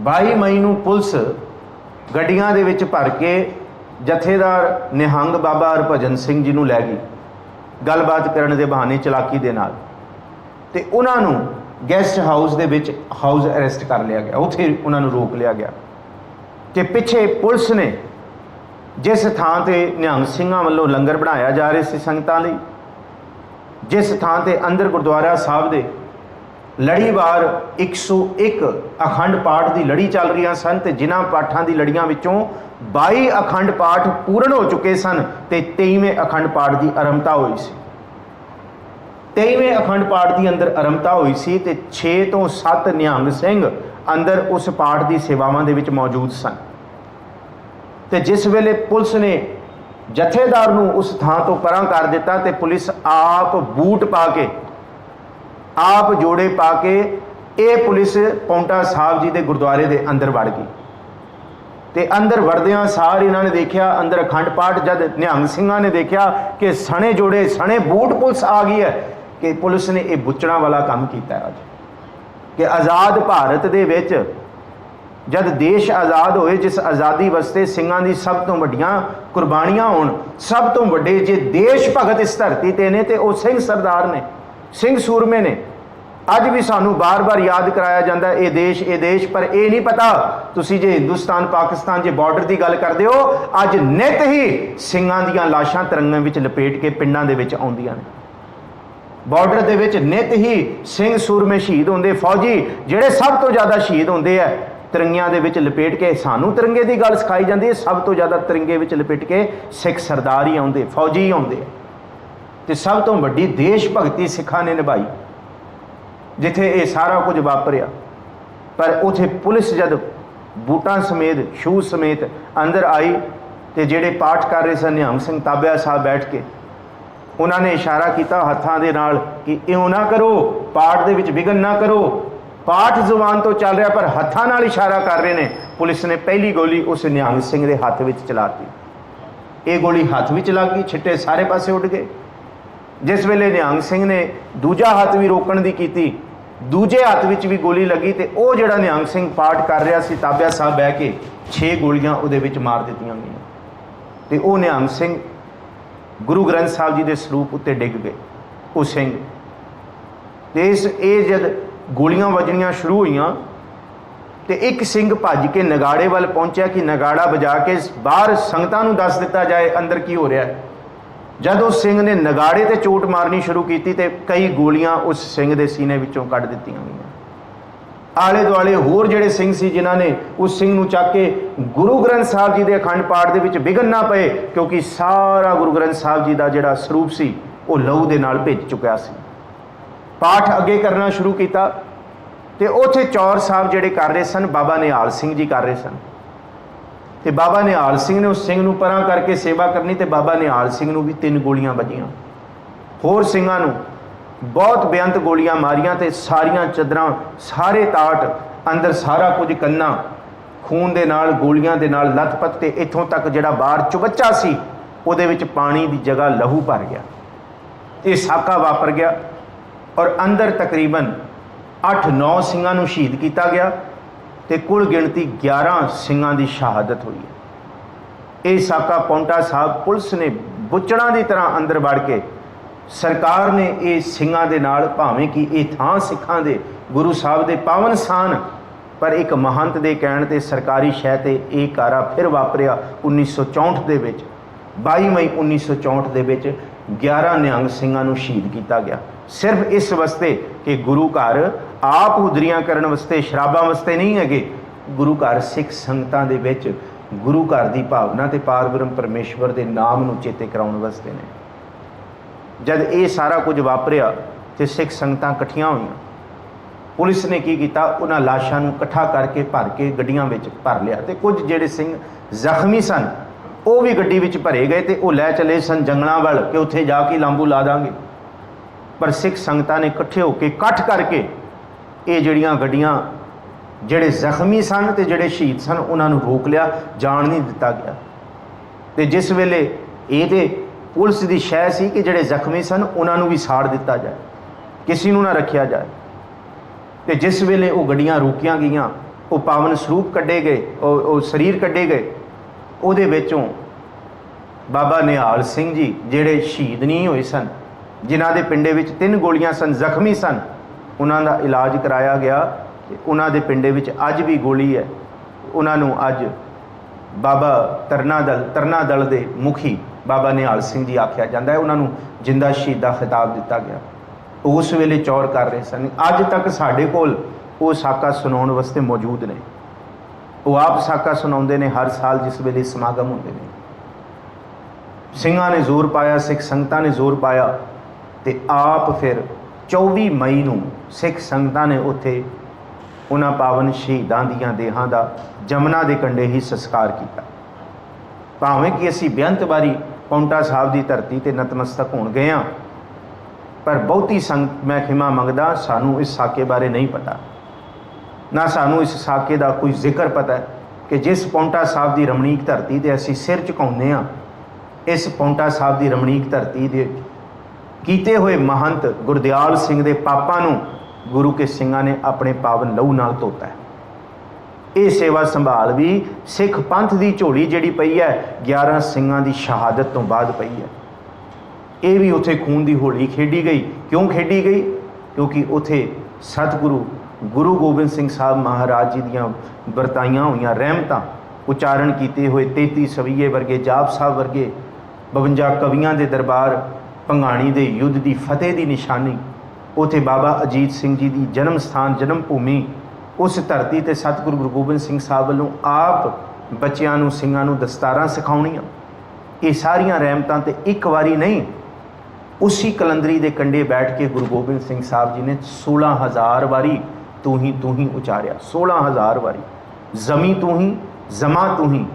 22 ਮਈ ਨੂੰ ਪੁਲਿਸ ਗੱਡੀਆਂ ਦੇ ਵਿੱਚ ਭਰ ਕੇ ਜਥੇਦਾਰ ਨਿਹੰਗ ਬਾਬਾ ਹਰਭਜਨ ਸਿੰਘ ਜੀ ਨੂੰ ਲੈ ਗਈ, ਗੱਲਬਾਤ ਕਰਨ ਦੇ ਬਹਾਨੇ ਚਲਾਕੀ ਦੇ ਨਾਲ। ਤੇ ਉਹਨਾਂ ਨੂੰ ਗੈਸਟ ਹਾਊਸ ਦੇ ਵਿੱਚ ਹਾਊਸ ਅਰੈਸਟ ਕਰ ਲਿਆ ਗਿਆ। ਉੱਥੇ ਉਹਨਾਂ ਨੂੰ ਰੋਕ ਲਿਆ ਗਿਆ। ਤੇ ਪਿੱਛੇ ਪੁਲਿਸ ਨੇ ਜਿਸ ਥਾਂ ਤੇ ਨਿਹੰਗ ਸਿੰਘਾਂ ਵੱਲੋਂ ਲੰਗਰ ਬਣਾਇਆ ਜਾ ਰਿਹਾ ਸੀ ਸੰਗਤਾਂ ਲਈ, ਜਿਸ ਥਾਂ ਤੇ ਅੰਦਰ ਗੁਰਦੁਆਰਾ ਸਾਹਿਬ ਦੇ ਲੜੀਵਾਰ 101 ਅਖੰਡ ਪਾਠ ਦੀ ਲੜੀ ਚੱਲ ਰਹੀਆਂ ਸਨ ਤੇ ਜਿਨ੍ਹਾਂ ਪਾਠਾਂ ਦੀ ਲੜੀਆਂ ਵਿੱਚੋਂ 22 ਅਖੰਡ ਪਾਠ ਪੂਰਨ ਹੋ ਚੁੱਕੇ ਸਨ ਤੇ 23ਵੇਂ ਅਖੰਡ ਪਾਠ ਦੀ ਆਰੰਭਤਾ ਹੋਈ ਸੀ। 23ਵੇਂ ਅਖੰਡ ਪਾਠ ਦੀ ਅੰਦਰ ਆਰੰਭਤਾ ਹੋਈ ਸੀ ਤੇ 6 ਤੋਂ 7 ਨਿਹੰਗ ਸਿੰਘ ਅੰਦਰ ਉਸ ਪਾਠ ਦੀ ਸੇਵਾਵਾਂ ਦੇ ਵਿੱਚ ਮੌਜੂਦ ਸਨ। ਤੇ ਜਿਸ ਵੇਲੇ ਪੁਲਿਸ ਨੇ ਜਥੇਦਾਰ ਨੂੰ ਉਸ ਥਾਂ ਤੋਂ ਪਰਾਂ ਕਰ ਦਿੱਤਾ ਤੇ ਪੁਲਿਸ ਆਪ ਬੂਟ ਪਾ ਕੇ, ਆਪ ਜੋੜੇ ਪਾ ਕੇ ਇਹ ਪੁਲਿਸ ਪੌਂਟਾ ਸਾਹਿਬ ਜੀ ਦੇ ਗੁਰਦੁਆਰੇ ਦੇ ਅੰਦਰ ਵੜ ਗਈ। ਤੇ ਅੰਦਰ ਵੜਦਿਆਂ ਸਾਰ ਇਹਨਾਂ ਨੇ ਦੇਖਿਆ, ਅੰਦਰ ਅਖੰਡ ਪਾਠ ਜਦ ਨਿਹੰਗ ਸਿੰਘਾਂ ਨੇ ਦੇਖਿਆ ਕਿ ਸਣੇ ਜੋੜੇ, ਸਣੇ ਬੂਟ ਪੁਲਿਸ ਆ ਗਈ ਹੈ ਕਿ ਪੁਲਿਸ ਨੇ ਇਹ ਬੁੱਚਣਾ ਵਾਲਾ ਕੰਮ ਕੀਤਾ ਹੈ ਅੱਜ। ਕਿ ਆਜ਼ਾਦ ਭਾਰਤ ਦੇ ਵਿੱਚ ਜਦ ਦੇਸ਼ ਆਜ਼ਾਦ ਹੋਏ, ਜਿਸ ਆਜ਼ਾਦੀ ਵਾਸਤੇ ਸਿੰਘਾਂ ਦੀ ਸਭ ਤੋਂ ਵੱਡੀਆਂ ਕੁਰਬਾਨੀਆਂ ਹੋਣ, ਸਭ ਤੋਂ ਵੱਡੇ ਜੇ ਦੇਸ਼ ਭਗਤ ਇਸ ਧਰਤੀ ਤੇ ਨੇ ਤੇ ਉਹ ਸਿੰਘ ਸਰਦਾਰ ਨੇ, ਸਿੰਘ ਸੂਰਮੇ ਨੇ, ਅੱਜ ਵੀ ਸਾਨੂੰ ਬਾਰ-ਬਾਰ ਯਾਦ ਕਰਾਇਆ ਜਾਂਦਾ ਇਹ ਦੇਸ਼ ਇਹ ਦੇਸ਼, ਪਰ ਇਹ ਨਹੀਂ ਪਤਾ ਤੁਸੀਂ ਜੇ ਹਿੰਦੁਸਤਾਨ, ਪਾਕਿਸਤਾਨ ਜੇ ਬਾਰਡਰ ਦੀ ਗੱਲ ਕਰਦੇ ਹੋ, ਅੱਜ ਨਿਤ ਹੀ ਸਿੰਘਾਂ ਦੀਆਂ ਲਾਸ਼ਾਂ ਤਿਰੰਗਾਂ ਵਿੱਚ ਲਪੇਟ ਕੇ ਪਿੰਡਾਂ ਦੇ ਵਿੱਚ ਆਉਂਦੀਆਂ ਨੇ। ਬਾਰਡਰ ਦੇ ਵਿੱਚ ਨਿਤ ਹੀ ਸਿੰਘ ਸੂਰਮੇ ਸ਼ਹੀਦ ਹੁੰਦੇ ਫੌਜੀ, ਜਿਹੜੇ ਸਭ ਤੋਂ ਜ਼ਿਆਦਾ ਸ਼ਹੀਦ ਹੁੰਦੇ ਆ। ਤਿਰੰਗਿਆਂ ਦੇ ਵਿੱਚ ਲਪੇਟ ਕੇ ਸਾਨੂੰ ਤਿਰੰਗੇ ਦੀ ਗੱਲ ਸਿਖਾਈ ਜਾਂਦੀ ਹੈ। ਸਭ ਤੋਂ ਜ਼ਿਆਦਾ ਤਿਰੰਗੇ ਵਿੱਚ ਲਪੇਟ ਕੇ ਸਿੱਖ ਸਰਦਾਰ ਹੀ ਆਉਂਦੇ, ਫੌਜੀ ਹੀ ਆਉਂਦੇ ਆ। ਤੇ ਸਭ ਤੋਂ ਵੱਡੀ ਦੇਸ਼ ਭਗਤੀ ਸਿੱਖਾਂ ਨੇ ਨਿਭਾਈ, ਜਿੱਥੇ ਇਹ ਸਾਰਾ ਕੁਝ ਵਾਪਰਿਆ। ਪਰ ਉਥੇ ਪੁਲਿਸ ਜਦ ਬੂਟਾਂ ਸਮੇਤ ਸ਼ੂ ਸਮੇਤ ਅੰਦਰ ਆਈ ਤੇ ਜਿਹੜੇ ਪਾਠ ਕਰ ਰਹੇ ਸਨ, ਨਿਹੰਗ ਸਿੰਘ ਤਾਬਿਆ ਸਾਹਿਬ ਬੈਠ ਕੇ ਉਹਨਾਂ ਨੇ ਇਸ਼ਾਰਾ ਕੀਤਾ ਹੱਥਾਂ ਦੇ ਨਾਲ ਕਿ ਇਉਂ ਨਾ ਕਰੋ, ਪਾਠ ਦੇ ਵਿੱਚ ਵਿਘਨ ਨਾ ਕਰੋ। ਪਾਠ ਜ਼ੁਬਾਨ ਤੋਂ ਚੱਲ ਰਿਹਾ, ਪਰ ਹੱਥਾਂ ਨਾਲ ਇਸ਼ਾਰਾ ਕਰ ਰਹੇ ਨੇ। ਪੁਲਿਸ ਨੇ ਪਹਿਲੀ ਗੋਲੀ ਉਸ ਨਿਹੰਗ ਸਿੰਘ ਦੇ ਹੱਥ ਵਿੱਚ ਚਲਾਤੀ। ਇਹ ਗੋਲੀ ਹੱਥ ਵਿੱਚ ਲੱਗ ਗਈ, ਛਿੱਟੇ ਸਾਰੇ ਪਾਸੇ ਉੱਡ ਗਏ। ਜਿਸ ਵੇਲੇ ਨਿਹੰਗ ਸਿੰਘ ਨੇ ਦੂਜਾ ਹੱਥ ਵੀ ਰੋਕਣ ਦੀ ਕੀਤੀ, ਦੂਜੇ ਹੱਥ ਵਿੱਚ ਵੀ ਗੋਲੀ ਲੱਗੀ ਤੇ ਉਹ ਜਿਹੜਾ ਨਿਹੰਗ ਸਿੰਘ ਪਾਠ ਕਰ ਰਿਹਾ ਸੀ, ਤਾਬਿਆ ਸਾਹਿਬ ਬਹਿ ਕੇ 6 ਗੋਲੀਆਂ ਉਹਦੇ ਵਿੱਚ ਮਾਰ ਦਿੱਤੀਆਂ ਗਈਆਂ। ਤੇ ਉਹ ਨਿਹੰਗ ਸਿੰਘ ਗੁਰੂ ਗ੍ਰੰਥ ਸਾਹਿਬ ਜੀ ਦੇ ਸਰੂਪ ਉੱਤੇ ਡਿੱਗ ਗਏ, ਉਹ ਸਿੰਘ। ਤੇ ਇਸ, ਇਹ ਜਦ ਗੋਲੀਆਂ ਵੱਜਣੀਆਂ ਸ਼ੁਰੂ ਹੋਈਆਂ, ਤੇ ਇੱਕ ਸਿੰਘ ਭੱਜ ਕੇ ਨਗਾੜੇ ਵੱਲ ਪਹੁੰਚਿਆ ਕਿ ਨਗਾੜਾ ਵਜਾ ਕੇ ਬਾਹਰ ਸੰਗਤਾਂ ਨੂੰ ਦੱਸ ਦਿੱਤਾ ਜਾਏ ਅੰਦਰ ਕੀ ਹੋ ਰਿਹਾ ਹੈ। ਜਦ ਉਸ ਸਿੰਘ ਨੇ ਨਗਾੜੇ ਤੇ ਚੋਟ ਮਾਰਨੀ ਸ਼ੁਰੂ ਕੀਤੀ ਤੇ ਕਈ ਗੋਲੀਆਂ ਉਸ ਸਿੰਘ ਦੇ ਸੀਨੇ ਵਿੱਚੋਂ ਕੱਢ ਦਿੱਤੀਆਂ ਗਈਆਂ। ਆਲੇ ਦੁਆਲੇ ਹੋਰ ਜਿਹੜੇ ਸਿੰਘ ਸੀ ਜਿਨ੍ਹਾਂ ਨੇ ਉਸ ਸਿੰਘ ਨੂੰ ਚੱਕ ਕੇ ਗੁਰੂ ਗ੍ਰੰਥ ਸਾਹਿਬ ਜੀ ਦੇ ਅਖੰਡ ਪਾਠ ਦੇ ਵਿੱਚ ਵਿਘਨ ਨਾ ਪਏ, ਕਿਉਂਕਿ ਸਾਰਾ ਗੁਰੂ ਗ੍ਰੰਥ ਸਾਹਿਬ ਜੀ ਦਾ ਜਿਹੜਾ ਸਰੂਪ ਸੀ, ਉਹ ਲਹੂ ਦੇ ਨਾਲ ਭਿੱਜ ਚੁੱਕਿਆ ਸੀ। ਪਾਠ ਅੱਗੇ ਕਰਨਾ ਸ਼ੁਰੂ ਕੀਤਾ ਤੇ ਉੱਥੇ ਚੌਰ ਸਾਹਿਬ ਜਿਹੜੇ ਕਰ ਰਹੇ ਸਨ, ਬਾਬਾ ਨਿਹਾਲ ਸਿੰਘ ਜੀ ਕਰ ਰਹੇ ਸਨ। ਤੇ ਬਾਬਾ ਨਿਹਾਲ ਸਿੰਘ ਨੇ ਉਸ ਸਿੰਘ ਨੂੰ ਪਰਾਂ ਕਰਕੇ ਸੇਵਾ ਕਰਨੀ ਤੇ ਬਾਬਾ ਨਿਹਾਲ ਸਿੰਘ ਨੂੰ ਵੀ ਤਿੰਨ ਗੋਲੀਆਂ ਵੱਜੀਆਂ। ਹੋਰ ਸਿੰਘਾਂ ਨੂੰ ਬਹੁਤ ਬੇਅੰਤ ਗੋਲੀਆਂ ਮਾਰੀਆਂ ਤੇ ਸਾਰੀਆਂ ਚਦਰਾਂ, ਸਾਰੇ ਤਾਟ, ਅੰਦਰ ਸਾਰਾ ਕੁਝ ਕੰਨਾ, ਖੂਨ ਦੇ ਨਾਲ, ਗੋਲੀਆਂ ਦੇ ਨਾਲ ਲੱਥਪੱਥ ਤੇ ਇੱਥੋਂ ਤੱਕ ਜਿਹੜਾ ਬਾਹਰ ਚੁਬੱਚਾ ਸੀ, ਉਹਦੇ ਵਿੱਚ ਪਾਣੀ ਦੀ ਜਗ੍ਹਾ ਲਹੂ ਭਰ ਗਿਆ। ਇਹ ਸਾਕਾ ਵਾਪਰ ਗਿਆ ਔਰ ਅੰਦਰ ਤਕਰੀਬਨ 8-9 ਸਿੰਘਾਂ ਨੂੰ ਸ਼ਹੀਦ ਕੀਤਾ ਗਿਆ ਤੇ ਕੁੱਲ ਗਿਣਤੀ 11 ਸਿੰਘਾਂ ਦੀ ਸ਼ਹਾਦਤ ਹੋਈ ਹੈ। ਇਹ ਸਾਕਾ ਪੌਂਟਾ ਸਾਹਿਬ ਪੁਲਿਸ ਨੇ ਬੁੱਚੜਾਂ ਦੀ ਤਰ੍ਹਾਂ ਅੰਦਰ ਵੜ ਕੇ ਸਰਕਾਰ ਨੇ ਇਹ ਸਿੰਘਾਂ ਦੇ ਨਾਲ ਭਾਵੇਂ ਕਿ ਇਹ ਥਾਂ ਸਿੱਖਾਂ ਦੇ ਗੁਰੂ ਸਾਹਿਬ ਦੇ ਪਾਵਨ ਸਥਾਨ ਪਰ ਇੱਕ ਮਹੰਤ ਦੇ ਕਹਿਣ ਤੇ ਸਰਕਾਰੀ ਸ਼ਹਿ ਤੇ ਇਹ ਕਾਰਾ ਫਿਰ ਵਾਪਰਿਆ 1964 ਦੇ ਵਿੱਚ। 22 ਮਈ 1964 ਦੇ ਵਿੱਚ 11 ਨਿਹੰਗ ਸਿੰਘਾਂ ਨੂੰ ਸ਼ਹੀਦ ਕੀਤਾ ਗਿਆ। ਸਿਰਫ ਇਸ ਵਾਸਤੇ ਕਿ ਗੁਰੂ ਘਰ ਆਪ ਉਦਰੀਆਂ ਕਰਨ ਵਾਸਤੇ, ਸ਼ਰਾਬਾਂ ਵਾਸਤੇ ਨਹੀਂ ਹੈਗੇ। ਗੁਰੂ ਘਰ ਸਿੱਖ ਸੰਗਤਾਂ ਦੇ ਵਿੱਚ ਗੁਰੂ ਘਰ ਦੀ ਭਾਵਨਾ ਤੇ ਪਾਰਬ੍ਰਹਮ ਪਰਮੇਸ਼ਵਰ ਦੇ ਨਾਮ ਨੂੰ ਚੇਤੇ ਕਰਾਉਣ ਵਾਸਤੇ ਨੇ। ਜਦ ਇਹ ਸਾਰਾ ਕੁਝ ਵਾਪਰਿਆ ਤੇ ਸਿੱਖ ਸੰਗਤਾਂ ਇਕੱਠੀਆਂ ਹੋਈਆਂ। ਪੁਲਿਸ ਨੇ ਕੀ ਕੀਤਾ? ਉਹਨਾਂ ਲਾਸ਼ਾਂ ਨੂੰ ਇਕੱਠਾ ਕਰਕੇ ਭਰ ਕੇ ਗੱਡੀਆਂ ਵਿੱਚ ਭਰ ਲਿਆ ਤੇ ਕੁਝ ਜਿਹੜੇ ਸਿੰਘ ਜ਼ਖਮੀ ਸਨ, ਉਹ ਵੀ ਗੱਡੀ ਵਿੱਚ ਭਰੇ ਗਏ ਤੇ ਉਹ ਲੈ ਚਲੇ ਸਨ ਜੰਗਲਾਂ ਵੱਲ ਕਿ ਉੱਥੇ ਜਾ ਕੇ ਲਾਂਬੂ ਲਾ ਦਾਂਗੇ। ਪਰ ਸਿੱਖ ਸੰਗਤਾਂ ਨੇ ਇਕੱਠੇ ਹੋ ਕੇ ਇਕੱਠ ਕਰਕੇ ਇਹ ਜਿਹੜੀਆਂ ਗੱਡੀਆਂ, ਜਿਹੜੇ ਜ਼ਖਮੀ ਸਨ ਤੇ ਜਿਹੜੇ ਸ਼ਹੀਦ ਸਨ, ਉਹਨਾਂ ਨੂੰ ਰੋਕ ਲਿਆ, ਜਾਣ ਨਹੀਂ ਦਿੱਤਾ ਗਿਆ। ਤੇ ਜਿਸ ਵੇਲੇ ਇਹ ਤੇ ਪੁਲਿਸ ਦੀ ਸ਼ਹਿ ਸੀ ਕਿ ਜਿਹੜੇ ਜ਼ਖਮੀ ਸਨ, ਉਹਨਾਂ ਨੂੰ ਵੀ ਸਾੜ ਦਿੱਤਾ ਜਾਏ, ਕਿਸੇ ਨੂੰ ਨਾ ਰੱਖਿਆ ਜਾਏ। ਤੇ ਜਿਸ ਵੇਲੇ ਉਹ ਗੱਡੀਆਂ ਰੋਕੀਆਂ ਗਈਆਂ, ਉਹ ਪਾਵਨ ਸਰੂਪ ਕੱਢੇ ਗਏ, ਉਹ ਉਹ ਸਰੀਰ ਕੱਢੇ ਗਏ, ਉਹਦੇ ਵਿੱਚੋਂ ਬਾਬਾ ਨਿਹਾਲ ਸਿੰਘ ਜੀ, ਜਿਹੜੇ ਸ਼ਹੀਦ ਨਹੀਂ ਹੋਏ ਸਨ, ਜਿਨ੍ਹਾਂ ਦੇ ਪਿੰਡੇ ਵਿੱਚ ਤਿੰਨ ਗੋਲੀਆਂ ਸਨ, ਜ਼ਖਮੀ ਸਨ, ਉਹਨਾਂ ਦਾ ਇਲਾਜ ਕਰਾਇਆ ਗਿਆ ਉਹਨਾਂ ਦੇ ਪਿੰਡੇ ਵਿੱਚ ਅੱਜ ਵੀ ਗੋਲੀ ਹੈ। ਉਹਨਾਂ ਨੂੰ ਅੱਜ ਬਾਬਾ ਤਰਨਾ ਦਲ ਤਰਨਾ ਦਲ ਦੇ ਮੁਖੀ ਬਾਬਾ ਨਿਹਾਲ ਸਿੰਘ ਜੀ ਆਖਿਆ ਜਾਂਦਾ ਹੈ, ਉਹਨਾਂ ਨੂੰ ਜਿੰਦਾ ਸ਼ਹੀਦ ਦਾ ਖਿਤਾਬ ਦਿੱਤਾ ਗਿਆ। ਉਹ ਉਸ ਵੇਲੇ ਚੌਰ ਕਰ ਰਹੇ ਸਨ। ਅੱਜ ਤੱਕ ਸਾਡੇ ਕੋਲ ਉਹ ਸਾਕਾ ਸੁਣਾਉਣ ਵਾਸਤੇ ਮੌਜੂਦ ਨੇ। ਉਹ ਆਪ ਸਾਕਾ ਸੁਣਾਉਂਦੇ ਨੇ, ਹਰ ਸਾਲ ਜਿਸ ਵੇਲੇ ਸਮਾਗਮ ਹੁੰਦੇ ਨੇ। ਸਿੰਘਾਂ ਨੇ ਜ਼ੋਰ ਪਾਇਆ, ਸਿੱਖ ਸੰਗਤਾਂ ਨੇ ਜ਼ੋਰ ਪਾਇਆ ਤੇ ਆਪ ਫਿਰ 24 ਮਈ ਨੂੰ ਸਿੱਖ ਸੰਗਤਾਂ ਨੇ ਉੱਥੇ ਉਹਨਾਂ ਪਾਵਨ ਸ਼ਹੀਦਾਂ ਦੀਆਂ ਦੇਹਾਂ ਦਾ ਜਮਨਾ ਦੇ ਕੰਢੇ ਹੀ ਸੰਸਕਾਰ ਕੀਤਾ। ਭਾਵੇਂ ਕਿ ਅਸੀਂ ਬੇਅੰਤ ਵਾਰੀ ਪੌਂਟਾ ਸਾਹਿਬ ਦੀ ਧਰਤੀ ਤੇ ਨਤਮਸਤਕ ਹੋਣ ਗਏ ਹਾਂ। ਪਰ ਬਹੁਤੀ ਸੰਗਤ ਮੈਂ ਖਿਮਾ ਮੰਗਦਾ, ਸਾਨੂੰ ਇਸ ਸਾਕੇ ਬਾਰੇ ਨਹੀਂ ਪਤਾ। ਨਾ ਸਾਨੂੰ ਇਸ ਸਾਕੇ ਦਾ ਕੋਈ ਜ਼ਿਕਰ ਪਤਾ ਹੈ ਕਿ ਜਿਸ ਪੌਂਟਾ ਸਾਹਿਬ ਦੀ ਰਮਣੀਕ ਧਰਤੀ ਤੇ ਅਸੀਂ ਸਿਰ ਝੁਕਾਉਂਦੇ ਹਾਂ, ਇਸ ਪੌਂਟਾ ਸਾਹਿਬ ਦੀ ਰਮਣੀਕ ਧਰਤੀ ਦੇ ਕੀਤੇ ਹੋਏ ਮਹੰਤ ਗੁਰਦਿਆਲ ਸਿੰਘ ਦੇ ਪਾਪਾਂ ਨੂੰ ਗੁਰੂ ਕੇ ਸਿੰਘਾਂ ਨੇ ਆਪਣੇ ਪਾਵਨ ਲਹੂ ਨਾਲ ਧੋਤਾ ਹੈ। ਇਹ ਸੇਵਾ ਸੰਭਾਲ ਵੀ ਸਿੱਖ ਪੰਥ ਦੀ ਝੋਲੀ ਜਿਹੜੀ ਪਈ ਹੈ 11 ਸਿੰਘਾਂ ਦੀ ਸ਼ਹਾਦਤ ਤੋਂ ਬਾਅਦ ਪਈ ਹੈ। ਇਹ ਵੀ ਉੱਥੇ ਖੂਨ ਦੀ ਹੋਲੀ ਖੇਡੀ ਗਈ। ਕਿਉਂ ਖੇਡੀ ਗਈ? ਕਿਉਂਕਿ ਉੱਥੇ ਸਤਿਗੁਰੂ ਗੁਰੂ ਗੋਬਿੰਦ ਸਿੰਘ ਸਾਹਿਬ ਮਹਾਰਾਜ ਜੀ ਦੀਆਂ ਵਰਤਾਈਆਂ ਹੋਈਆਂ, ਰਹਿਮਤਾਂ ਉਚਾਰਨ ਕੀਤੇ ਹੋਏ 33 ਸਵਈਏ ਵਰਗੇ, ਜਾਪ ਸਾਹਿਬ ਵਰਗੇ 52 ਕਵੀਆਂ ਦੇ ਦਰਬਾਰ ਭੰਗਾਣੀ ਦੇ ਯੁੱਧ ਦੀ ਫਤਿਹ ਦੀ ਨਿਸ਼ਾਨੀ, ਉਥੇ ਬਾਬਾ ਅਜੀਤ ਸਿੰਘ ਜੀ ਦੀ ਜਨਮ ਸਥਾਨ, ਜਨਮ ਭੂਮੀ ਉਸ ਧਰਤੀ ਤੇ ਸਤਿਗੁਰੂ ਗੁਰੂ ਗੋਬਿੰਦ ਸਿੰਘ ਸਾਹਿਬ ਵੱਲੋਂ ਆਪ ਬੱਚਿਆਂ ਨੂੰ ਸਿੰਘਾਂ ਨੂੰ ਦਸਤਾਰਾਂ ਸਿਖਾਉਣੀਆਂ ਇਹ ਸਾਰੀਆਂ ਰਹਿਮਤਾਂ ਤੇ ਇੱਕ ਵਾਰੀ ਨਹੀਂ ਉਸੇ ਕਲੰਦਰੀ ਦੇ ਕੰਢੇ ਬੈਠ ਕੇ ਗੁਰੂ ਗੋਬਿੰਦ ਸਿੰਘ ਸਾਹਿਬ ਜੀ ਨੇ 16000 ਵਾਰੀ ਤੂੰ ਹੀ ਤੂੰ ਹੀ ਉਚਾਰਿਆ 16000 ਵਾਰੀ ਜ਼ਮੀ ਤੂੰ ਹੀ ਜ਼ਮਾ ਤੂੰ ਹੀ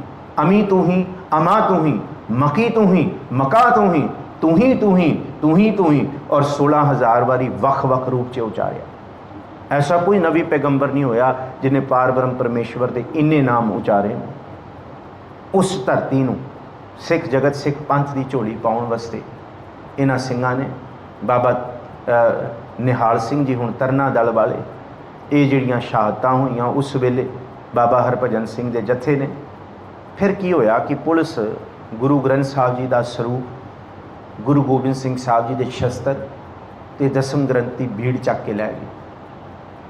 ਅਮੀ ਤੂੰ ਹੀ ਅਮਾ ਤੂੰ ਹੀ ਮਕੀ ਤੂੰ ਹੀ ਮਕਾ ਤੂੰ ਹੀ ਤੂੰ ਹੀ ਤੂੰ ਹੀ ਤੂੰ ਹੀ ਤੂੰ ਹੀ ਔਰ 16000 ਵਾਰੀ ਵੱਖ-ਵੱਖ ਰੂਪ 'ਚ ਉਚਾਰਿਆ ਐਸਾ ਕੋਈ ਨਵੀ ਪੈਗੰਬਰ ਨਹੀਂ ਹੋਇਆ ਜਿਨੇ ਪਾਰਬ੍ਰਹਮ ਪਰਮੇਸ਼ਵਰ ਦੇ ਇੰਨੇ ਨਾਮ ਉਚਾਰੇ ਨੇ ਉਸ ਧਰਤੀ ਨੂੰ ਸਿੱਖ ਜਗਤ, ਸਿੱਖ ਪੰਥ ਦੀ ਝੋਲੀ ਪਾਉਣ ਵਾਸਤੇ ਇਹਨਾਂ ਸਿੰਘਾਂ ਨੇ, ਬਾਬਾ ਨਿਹਾਲ ਸਿੰਘ ਜੀ ਹੁਣ ਤਰਨਾ ਦਲ ਵਾਲੇ, ਇਹ ਜਿਹੜੀਆਂ ਸ਼ਹਾਦਤਾਂ ਹੋਈਆਂ ਉਸ ਵੇਲੇ ਬਾਬਾ ਹਰਭਜਨ ਸਿੰਘ ਦੇ ਜਥੇ ਨੇ, ਫਿਰ ਕੀ ਹੋਇਆ ਕਿ ਪੁਲਿਸ ਗੁਰੂ ਗ੍ਰੰਥ ਸਾਹਿਬ ਜੀ ਦਾ ਸਰੂਪ, ਗੁਰੂ ਗੋਬਿੰਦ ਸਿੰਘ ਸਾਹਿਬ ਜੀ ਦੇ ਸ਼ਸਤਰ ਤੇ ਦਸਮ ਗ੍ਰੰਥੀ ਦੀ ਭੀੜ ਚੱਕ ਕੇ ਲੈ ਗਈ।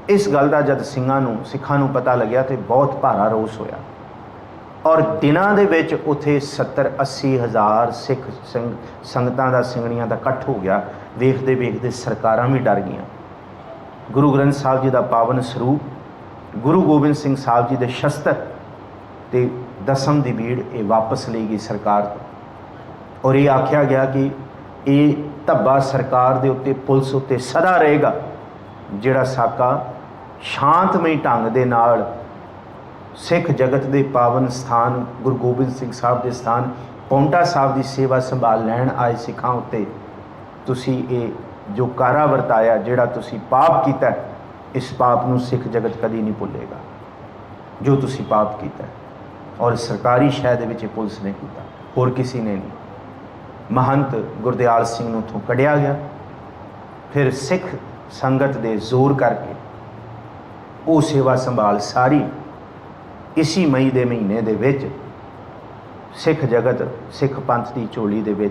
ਇਸ ਗੱਲ ਦਾ ਜਦ ਸਿੰਘਾਂ ਨੂੰ, ਸਿੱਖਾਂ ਨੂੰ ਪਤਾ ਲੱਗਿਆ ਤੇ ਬਹੁਤ ਭਾਰਾ ਰੋਸ ਹੋਇਆ। ਔਰ ਦਿਨਾਂ ਦੇ ਵਿੱਚ ਉਥੇ 70 80 ਹਜ਼ਾਰ ਸਿੱਖ ਸਿੰਘ, ਸੰਗਤਾਂ ਦਾ, ਸਿੰਘਣੀਆਂ ਦਾ ਇਕੱਠ ਹੋ ਗਿਆ। ਵੇਖਦੇ ਵੇਖਦੇ ਸਰਕਾਰਾਂ ਵੀ ਡਰ ਗਈਆਂ। ਗੁਰੂ ਗ੍ਰੰਥ ਸਾਹਿਬ ਜੀ ਦਾ ਪਾਵਨ ਸਰੂਪ, ਗੁਰੂ ਗੋਬਿੰਦ ਸਿੰਘ ਸਾਹਿਬ ਜੀ ਦੇ ਸ਼ਸਤਰ ਤੇ ਦਸਮ ਦੀ ਬੀੜ ਇਹ ਵਾਪਸ ਲਈ ਗਈ ਸਰਕਾਰ ਤੋਂ। ਔਰ ਇਹ ਆਖਿਆ ਗਿਆ ਕਿ ਇਹ ਧੱਬਾ ਸਰਕਾਰ ਦੇ ਉੱਤੇ, ਪੁਲਿਸ ਉੱਤੇ ਸਦਾ ਰਹੇਗਾ, ਜਿਹੜਾ ਸਾਕਾ ਸ਼ਾਂਤਮਈ ਢੰਗ ਦੇ ਨਾਲ ਸਿੱਖ ਜਗਤ ਦੇ ਪਾਵਨ ਸਥਾਨ, ਗੁਰੂ ਗੋਬਿੰਦ ਸਿੰਘ ਸਾਹਿਬ ਦੇ ਸਥਾਨ, ਪੌਂਟਾ ਸਾਹਿਬ ਦੀ ਸੇਵਾ ਸੰਭਾਲ ਲੈਣ ਆਏ ਸਿੱਖਾਂ ਉੱਤੇ। ਤੁਸੀਂ ਇਹ ਜੋ ਕਾਰਾ ਵਰਤਾਇਆ, ਜਿਹੜਾ ਤੁਸੀਂ ਪਾਪ ਕੀਤਾ, ਇਸ ਪਾਪ ਨੂੰ ਸਿੱਖ ਜਗਤ ਕਦੀ ਨਹੀਂ ਭੁੱਲੇਗਾ। ਜੋ ਤੁਸੀਂ ਪਾਪ ਕੀਤਾ ਔਰ ਸਰਕਾਰੀ ਸ਼ਹਿਰ ਦੇ ਵਿੱਚ ਇਹ ਪੁਲਿਸ ਨੇ ਕੀਤਾ, ਹੋਰ ਕਿਸੇ ਨੇ ਨਹੀਂ। ਮਹੰਤ ਗੁਰਦਿਆਲ ਸਿੰਘ ਨੂੰ ਉੱਥੋਂ ਕੱਢਿਆ ਗਿਆ। ਫਿਰ ਸਿੱਖ ਸੰਗਤ ਦੇ ਜ਼ੋਰ ਕਰਕੇ ਉਹ ਸੇਵਾ ਸੰਭਾਲ ਸਾਰੀ ਇਸੀ ਮਈ ਦੇ ਮਹੀਨੇ ਦੇ ਵਿੱਚ ਸਿੱਖ ਜਗਤ, ਸਿੱਖ ਪੰਥ ਦੀ ਝੋਲੀ ਦੇ ਵਿੱਚ